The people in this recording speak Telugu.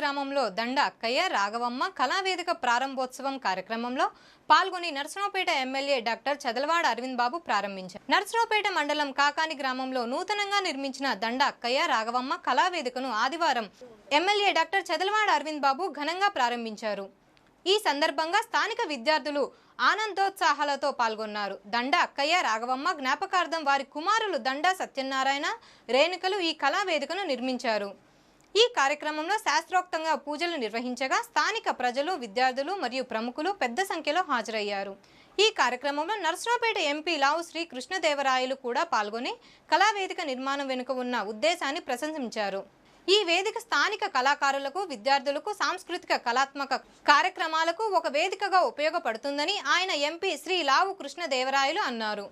గ్రామంలో దండ అక్కయ్య రాఘవమ్మ కళావేదిక ప్రారంభోత్సవం కార్యక్రమంలో పాల్గొని నర్సరావుపేట ఎమ్మెల్యే డాక్టర్ చదలవాడ అరవింద్ బాబు ప్రారంభించారు. నర్సరావుపేట మండలం కాకాని గ్రామంలో నూతనంగా నిర్మించిన దండ అక్కయ్య రాఘవమ్మ కళావేదికను ఆదివారం ఎమ్మెల్యే డాక్టర్ చదలవాడ అరవింద్ బాబు ఘనంగా ప్రారంభించారు. ఈ సందర్భంగా స్థానిక విద్యార్థులు ఆనందోత్సాహాలతో పాల్గొన్నారు. దండ అక్కయ్య రాఘవమ్మ జ్ఞాపకార్థం వారి కుమారులు దండ సత్యనారాయణ రేణుకలు ఈ కళావేదికను నిర్మించారు. ఈ కార్యక్రమంలో శాస్త్రోక్తంగా పూజలు నిర్వహించగా స్థానిక ప్రజలు విద్యార్థులు మరియు ప్రముఖులు పెద్ద సంఖ్యలో హాజరయ్యారు. ఈ కార్యక్రమంలో నర్సరావుపేట ఎంపీ లావు శ్రీ కృష్ణదేవరాయలు కూడా పాల్గొని కళావేదిక నిర్మాణం వెనుక ఉన్న ఉద్దేశాన్ని ప్రశంసించారు. ఈ వేదిక స్థానిక కళాకారులకు విద్యార్థులకు సాంస్కృతిక కళాత్మక కార్యక్రమాలకు ఒక వేదికగా ఉపయోగపడుతుందని ఆయన ఎంపీ శ్రీ లావు కృష్ణదేవరాయలు అన్నారు.